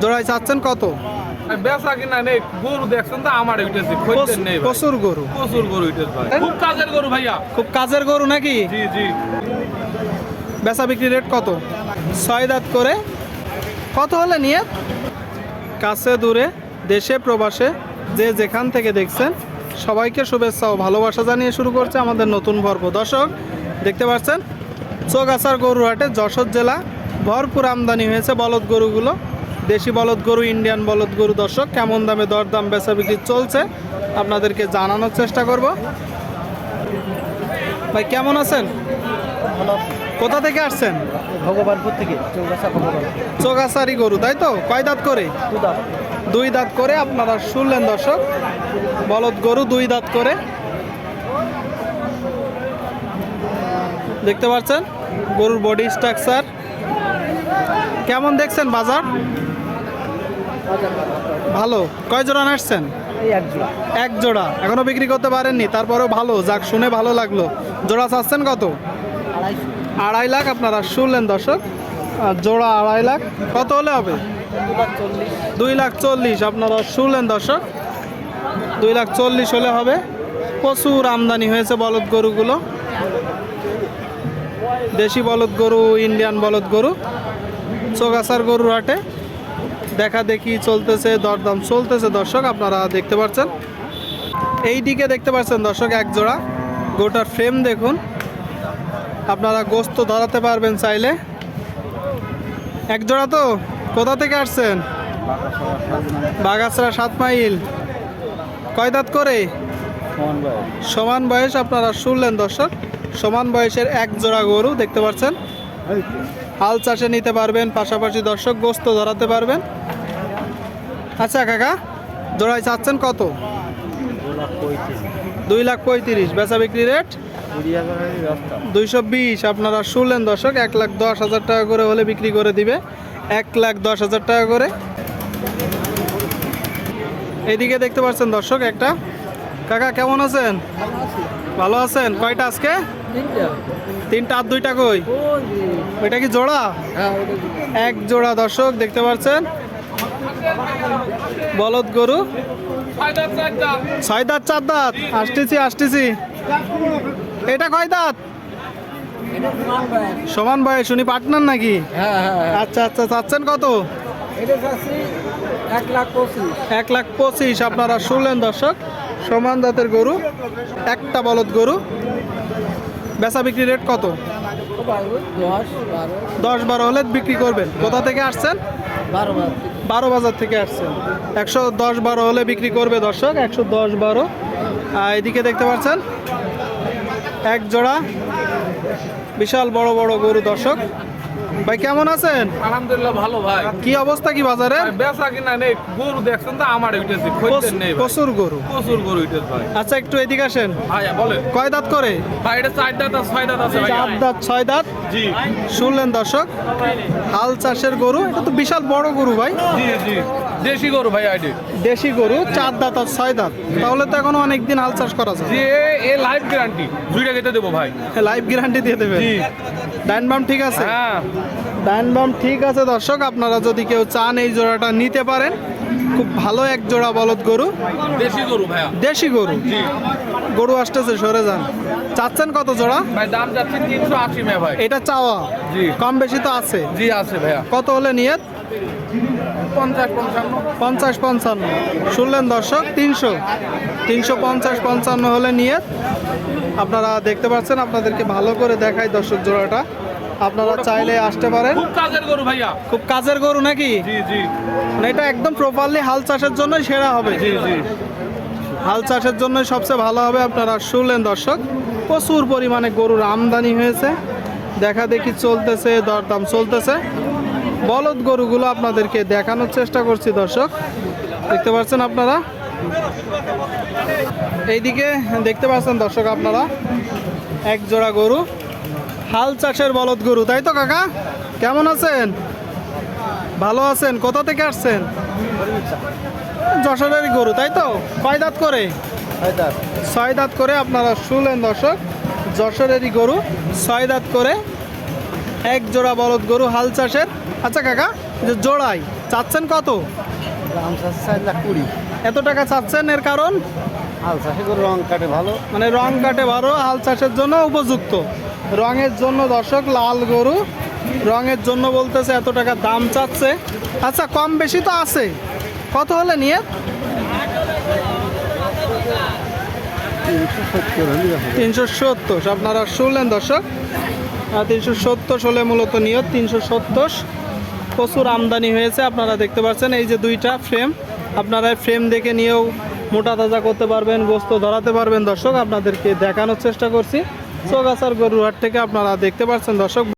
জোড়ায় চাচ্ছেন কত? বেচা কিনা নেই গরু দেখছেন তো আমার উঠেছে নেই প্রচুর গরু। প্রচুর গরু উঠেছে ভাই। খুব কাজের গরু ভাইয়া। খুব কাজের গরু নাকি? জি জি। বেচা বিক্রি রেট কত? ছয় দাঁত করে। কত হলে নিয়ে? কাছে দূরে দেশে প্রবাসে যে যেখান থেকে দেখছেন সবাইকে শুভেচ্ছা ও ভালোবাসা জানিয়ে শুরু করছে আমাদের নতুন পর্ব। দর্শক দেখতে পাচ্ছেন চৌগাছার গরুহাটে যশোর জেলা ভরপুর আমদানি হয়েছে বলদ গরুগুলো। দেশি বলদ গরু ইন্ডিয়ান বলদ গরু দর্শক কেমন দামে দরদাম বেচা বিক্রি চলছে আপনাদেরকে জানানোর চেষ্টা করব। ভাই কেমন আছেন? কোথা থেকে আসছেন? ভগবানপুর থেকে চোগাছারি গরু তাই তো? কয় দাঁত করে? দুই দাঁত করে আপনারা শুনলেন দর্শক। বলদ গরু দুই দাঁত করে। দেখতে পাচ্ছেন? গরুর বডি স্ট্রাকচার কেমন দেখছেন বাজার? ভালো। কয় জোড়া আসছেন এক জোড়া। এক জোড়া। এখনও বিক্রি করতে পারেননি তারপরেও ভালো। যাক শুনে ভালো লাগল। জোড়া চাচ্ছেন কত? আড়াই লাখ আপনারা শুনলেন দর্শক। আর জোড়া আড়াই লাখ। কত হলে হবে? দুই লাখ চল্লিশ। আপনারা শুনলেন দর্শক। দুই লাখ চল্লিশ হলে হবে। প্রচুর আমদানি হয়েছে বলদ গরুগুলো। দেশি বলদ গরু ইন্ডিয়ান বলদ গরু। চোগাছার গরুর হাটে। দেখা দেখি চলতেছে দরদাম চলতেছে। দর্শক আপনারা দেখতে পাচ্ছেন। এই দিকে দেখতে পাচ্ছেন দর্শক এক জোড়া। গোটার ফ্রেম দেখুন। আপনারা গোস্ত ধরাতে পারবেন চাইলে। এক জোড়া তো? কোথা থেকে আসছেন? বাগাছড়া সাত মাইল। কয় দাঁত করে? সমান বয়স। আপনারা শুনলেন দর্শক। সমান বয়সের এক জোড়া গরু দেখতে পাচ্ছেন। হাল চাষে নিতে পারবেন, পাশাপাশি দর্শক গোস্ত ধরাতে পারবেন। আচ্ছা কাকা জোড়ায় চাচ্ছেন কত? দুই লাখ পঁয়ত্রিশ। বেচা বিক্রি রেট? দুইশো বিশ। আপনারা শুনলেন দর্শক, এক লাখ দশ হাজার টাকা করে হলে বিক্রি করে দিবে। এক লাখ দশ হাজার টাকা করে। এইদিকে দেখতে পাচ্ছেন দর্শক একটা। কাকা, কেমন আছেন? ভালো আছেন? কয়টা আজকে? তিনটা আর দুইটা কই? ওইটা কি জোড়া? এক জোড়া, দর্শক, দেখতে পাচ্ছেন? বলদ গরু। ছয় দাঁত, চার দাঁত। আসতেছি আসতেছি। এটা কয় দাঁত? সমান বয়স, উনি পার্টনার নাকি? আচ্ছা আচ্ছা চাচ্ছেন কত? এক লাখ পঁচিশ, আপনারা শুনলেন দর্শক। সমান দাঁতের গরু, একটা বলদ গরু। বেচা বিক্রি রেট কত? দশ বারো হলে বিক্রি করবেন। কোথা থেকে আসছেন? বারো বাজার থেকে আসছেন। একশো দশ বারো হলে বিক্রি করবে দর্শক, একশো দশ বারো। এদিকে দেখতে পাচ্ছেন, এক জোড়া বিশাল বড় বড় গরু দর্শক। ভাই কেমন আছেন? আলহামদুলিল্লাহ ভালো ভাই। কি অবস্থা কি বাজারে? বেচা কিনা নেই। গরু দেখছেন তো আমার উঠেছে ভাই। প্রচুর গরু। প্রচুর গরু উঠেছে ভাই। আচ্ছা একটু এদিকে আসেন। ভাইয়া বলেন। কয় দাঁত করে? ভাই এটা চার দাঁত আর ছয় দাঁত আছে ভাইয়া। চার দাঁত ছয় দাঁত? জি। শুনলেন দর্শক হাল চাষের গরু এটা তো বিশাল বড় গরু ভাই। জি জি। দেশি গরু ভাই আইডি। দেশি গরু চার দাঁত আর ছয় দাঁত। তাহলে তো এখনও অনেক দিন হাল চাষ করা যায়। যে এ লাইফ গ্যারান্টি দুইটা কেটে দেবো ভাই। লাইফ গ্যারান্টি দিয়ে দেবে জি। ডাইন বাম ঠিক আছে? হ্যাঁ। ডাইন বাম ঠিক আছে দর্শক আপনারা যদি কেউ চান এই জোড়াটা নিতে পারেন। খুব ভালো এক জোড়া বলদ গরু। দেশি গরু ভাইয়া। দেশি গরু? গরু আসতেছে সরে যান। চাচ্ছেন কত জোড়া? ভাই দাম যাচ্ছে তিনশো আশি মে ভাই। এটা চাওয়া। জি। কম বেশি তো আছে। জি আছে ভাইয়া। কত হলে নিয়ত? পঞ্চাশ পঞ্চান্ন। শুনলেন দর্শক তিনশো। তিনশো পঞ্চাশ পঞ্চান্ন হলে নিয়ে আপনারা দেখতে পাচ্ছেন আপনাদেরকে ভালো করে দেখায় দর্শক জোড়াটা। আপনারা চাইলে আসতে পারেন। খুব কাজের গরু ভাইয়া। খুব কাজের গরু নাকি? জি জি। মানে এটা একদম প্রপারলি হাল চাষের জন্যই সেরা হবে। জি জি। হাল চাষের জন্য সবচেয়ে ভালো হবে আপনারা শুনলেন দর্শক। প্রচুর পরিমাণে গরুর আমদানি হয়েছে। দেখা দেখি চলতেছে দরদাম চলতেছে। বলদ গরুগুলো আপনাদেরকে দেখানোর চেষ্টা করছি দর্শক। দেখতে পাচ্ছেন আপনারা? এইদিকে দেখতে পাচ্ছেন দর্শক আপনারা? এক জোড়া গরু। হাল চাষের বলদ গরু তাই তো কাকা? কেমন আছেন? ভালো আছেন? কোথা থেকে আসছেন? যশোরের গরু তাই তো? কয় দাঁত করে? ছয় দাঁত। করে আপনারা শুনলেন দর্শক। যশোরেরই গরু ছয় দাঁত করে এক জোড়া বলদ গরু হাল চাষের। আচ্ছা কাকা যে জোড়াই চাচ্ছেন কত? এত টাকা চাচ্ছেন এর কারণ? হাল চাষে করে রং কাটে ভালো। মানে রং কাটে ভালো হাল চাষের জন্য উপযুক্ত। রঙের জন্য দর্শক লাল গরু রঙের জন্য বলতেছে এত টাকা দাম চাচ্ছে। আচ্ছা কম বেশি তো আছে। কত হলে নিয়ে? তিনশো সত্তর তিনশো সত্তর আপনারা শুনলেন দর্শক? তিনশো সত্তর হলে মূলত নিয়ত তিনশো সত্তর। প্রচুর আমদানি হয়েছে, আপনারা দেখতে পাচ্ছেন, এই যে দুইটা ফ্রেম আপনারা ফ্রেম দেখে নিয়েও মোটা তাজা করতে পারবেন, গোস্ত ধরাতে পারবেন। দর্শক, আপনাদেরকে দেখানোর চেষ্টা করছি। চৌগাছার গরুহাট থেকে আপনারা দেখতে পাচ্ছেন, দর্শক